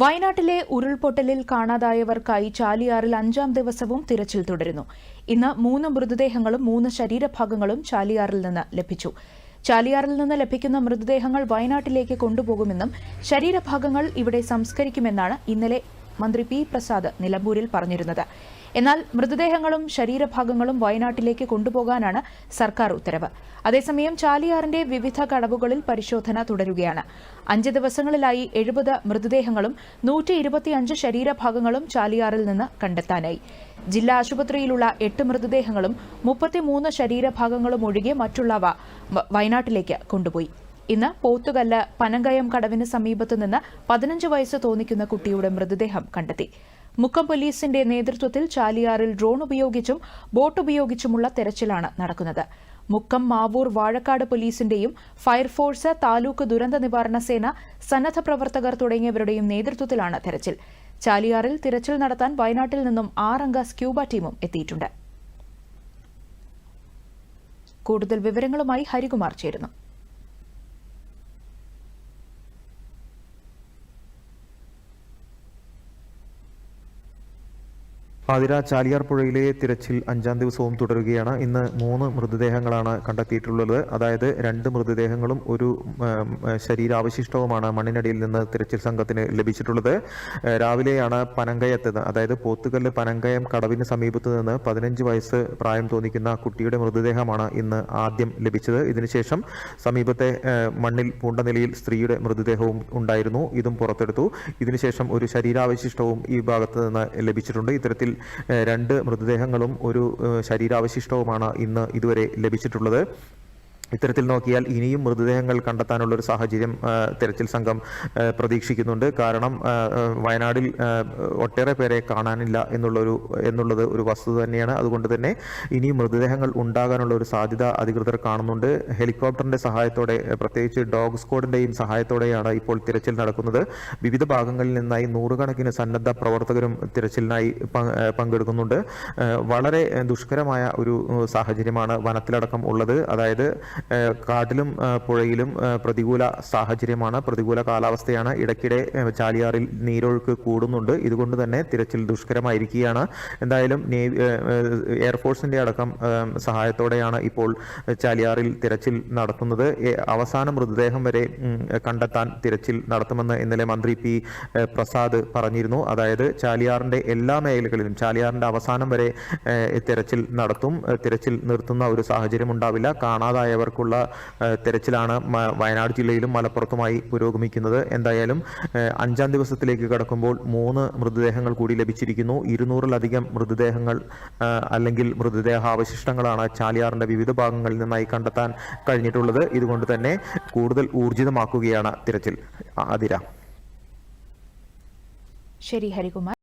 വയനാട്ടിലെ ഉരുൾപൊട്ടലിൽ കാണാതായവർക്കായി ചാലിയാറിൽ അഞ്ചാം ദിവസവും തിരച്ചിൽ തുടരുന്നു. ഇന്ന് മൂന്ന് മൃതദേഹങ്ങളും മൂന്ന് ശരീരഭാഗങ്ങളും ചാലിയാറിൽ നിന്ന് ലഭിച്ചു. ചാലിയാറിൽ നിന്ന് ലഭിക്കുന്ന മൃതദേഹങ്ങൾ വയനാട്ടിലേക്ക് കൊണ്ടുപോകുമെന്നും ശരീരഭാഗങ്ങൾ ഇവിടെ സംസ്കരിക്കുമെന്നാണ് ഇന്നലെ മന്ത്രി പി പ്രസാദ് നിലമ്പൂരിൽ പറഞ്ഞിരുന്നത്. എന്നാൽ മൃതദേഹങ്ങളും ശരീരഭാഗങ്ങളും വയനാട്ടിലേക്ക് കൊണ്ടുപോകാനാണ് സർക്കാർ ഉത്തരവ്. അതേസമയം ചാലിയാറിന്റെ വിവിധ കടവുകളിൽ പരിശോധന തുടരുകയാണ്. അഞ്ച് ദിവസങ്ങളിലായി എഴുപത് മൃതദേഹങ്ങളും നൂറ്റി ഇരുപത്തിയഞ്ച് ശരീരഭാഗങ്ങളും ചാലിയാറിൽ നിന്ന് കണ്ടെത്താനായി. ജില്ലാ ആശുപത്രിയിലുള്ള എട്ട് മൃതദേഹങ്ങളും മുപ്പത്തിമൂന്ന് ശരീരഭാഗങ്ങളും ഒഴികെ മറ്റുള്ളവ വയനാട്ടിലേക്ക് കൊണ്ടുപോയി. ഇന്ന് പോത്തുകല്ല് പനങ്കയം കടവിന് സമീപത്തുനിന്ന് പതിനഞ്ച് വയസ്സ് തോന്നിക്കുന്ന കുട്ടിയുടെ മൃതദേഹം കണ്ടെത്തി. മുക്കം പോലീസിന്റെ നേതൃത്വത്തിൽ ചാലിയാറിൽ ഡ്രോൺ ഉപയോഗിച്ചും ബോട്ട് ഉപയോഗിച്ചുമുള്ള തെരച്ചിലാണ് നടക്കുന്നത്. മുക്കം മാവൂർ വാഴക്കാട് പോലീസിന്റെയും ഫയർഫോഴ്സ് താലൂക്ക് ദുരന്ത നിവാരണ സേന സന്നദ്ധ പ്രവർത്തകർ തുടങ്ങിയവരുടെയും നേതൃത്വത്തിലാണ് തെരച്ചിൽ. ചാലിയാറിൽ തിരച്ചിൽ നടത്താൻ വയനാട്ടിൽ നിന്നും ആറംഗ സ്ക്യൂബ ടീമും എത്തിയിട്ടുണ്ട്. കൂടുതൽ വിവരങ്ങളുമായി ഹരികുമാർ ചേരുന്നു. ആതിര ചാലിയാർ പുഴയിലെ തിരച്ചിൽ അഞ്ചാം ദിവസവും തുടരുകയാണ്. ഇന്ന് മൂന്ന് മൃതദേഹങ്ങളാണ് കണ്ടെത്തിയിട്ടുള്ളത്. അതായത് രണ്ട് മൃതദേഹങ്ങളും ഒരു ശരീരാവശിഷ്ടവുമാണ് മണ്ണിനടിയിൽ നിന്ന് തിരച്ചിൽ സംഘത്തിന് ലഭിച്ചിട്ടുള്ളത്. രാവിലെയാണ് പനങ്കയത്ത് അതായത് പോത്തുകല്ല് പനങ്കയം കടവിന് സമീപത്ത് നിന്ന് പതിനഞ്ച് വയസ്സ് പ്രായം തോന്നിക്കുന്ന കുട്ടിയുടെ മൃതദേഹമാണ് ഇന്ന് ആദ്യം ലഭിച്ചത്. ഇതിനുശേഷം സമീപത്തെ മണ്ണിൽ പൂണ്ട നിലയിൽ സ്ത്രീയുടെ മൃതദേഹവും ഉണ്ടായിരുന്നു. ഇതും പുറത്തെടുത്തു. ഇതിനുശേഷം ഒരു ശരീരാവശിഷ്ടവും ഈ ഭാഗത്ത് നിന്ന് ലഭിച്ചിട്ടുണ്ട്. ഇത്തരത്തിൽ രണ്ട് മൃതദേഹങ്ങളും ഒരു ശരീരാവശിഷ്ടവുമാണ് ഇന്ന് ഇതുവരെ ലഭിച്ചിട്ടുള്ളത്. ഇത്തരത്തിൽ നോക്കിയാൽ ഇനിയും മൃതദേഹങ്ങൾ കണ്ടെത്താനുള്ള ഒരു സാഹചര്യം തിരച്ചിൽ സംഘം പ്രതീക്ഷിക്കുന്നുണ്ട്. കാരണം വയനാടിൽ ഒട്ടേറെ പേരെ കാണാനില്ല എന്നുള്ളൊരു എന്നുള്ളത് ഒരു വസ്തുത തന്നെയാണ്. അതുകൊണ്ട് തന്നെ ഇനിയും മൃതദേഹങ്ങൾ ഉണ്ടാകാനുള്ള ഒരു സാധ്യത അധികൃതർ കാണുന്നുണ്ട്. ഹെലികോപ്റ്ററിന്റെ സഹായത്തോടെ പ്രത്യേകിച്ച് ഡോഗ് സ്ക്വാഡിന്റെയും സഹായത്തോടെയാണ് ഇപ്പോൾ തിരച്ചിൽ നടക്കുന്നത്. വിവിധ ഭാഗങ്ങളിൽ നിന്നായി നൂറുകണക്കിന് സന്നദ്ധ പ്രവർത്തകരും തിരച്ചിലിനായി പങ്കെടുക്കുന്നുണ്ട്. വളരെ ദുഷ്കരമായ ഒരു സാഹചര്യമാണ് വനത്തിലടക്കം ഉള്ളത്. അതായത് കാട്ടിലും പുഴയിലും പ്രതികൂല സാഹചര്യമാണ്. പ്രതികൂല കാലാവസ്ഥയാണ്. ഇടയ്ക്കിടെ ചാലിയാറിൽ നീരൊഴുക്ക് കൂടുന്നുണ്ട്. ഇതുകൊണ്ട് തന്നെ തിരച്ചിൽ ദുഷ്കരമായിരിക്കുകയാണ്. എന്തായാലും നേവി ആ, അടക്കം സഹായത്തോടെയാണ് ഇപ്പോൾ ചാലിയാറിൽ തിരച്ചിൽ നടത്തുന്നത്. അവസാന മൃതദേഹം വരെ കണ്ടെത്താൻ തിരച്ചിൽ നടത്തുമെന്ന് ഇന്നലെ മന്ത്രി പി പ്രസാദ് പറഞ്ഞിരുന്നു. അതായത് ചാലിയാറിന്റെ എല്ലാ മേഖലകളിലും ചാലിയാറിന്റെ അവസാനം വരെ തിരച്ചിൽ നടത്തും. തിരച്ചിൽ നിർത്തുന്ന ഒരു സാഹചര്യം ഉണ്ടാവില്ല. കാണാതായവർക്കുള്ള ഏ, തിരച്ചിലാണ് വയനാട് ജില്ലയിലും മലപ്പുറത്തുമായി പുരോഗമിക്കുന്നത്. എന്തായാലും അഞ്ചാം ദിവസത്തിലേക്ക് കടക്കുമ്പോൾ മൂന്ന് മൃതദേഹങ്ങൾ കൂടി ലഭിച്ചിരിക്കുന്നു. ഇരുന്നൂറിലധികം മൃതദേഹങ്ങൾ അല്ലെങ്കിൽ മൃതദേഹാവശിഷ്ടങ്ങളാണ് ചാലിയാറിന്റെ വിവിധ ഭാഗങ്ങളിൽ നിന്നായി കണ്ടെത്താൻ കഴിഞ്ഞിട്ടുള്ളത്. ഇതുകൊണ്ട് തന്നെ കൂടുതൽ ഊർജിതമാക്കുകയാണ് തിരച്ചിൽ. ആതിര ശരി ഹരികുമാർ.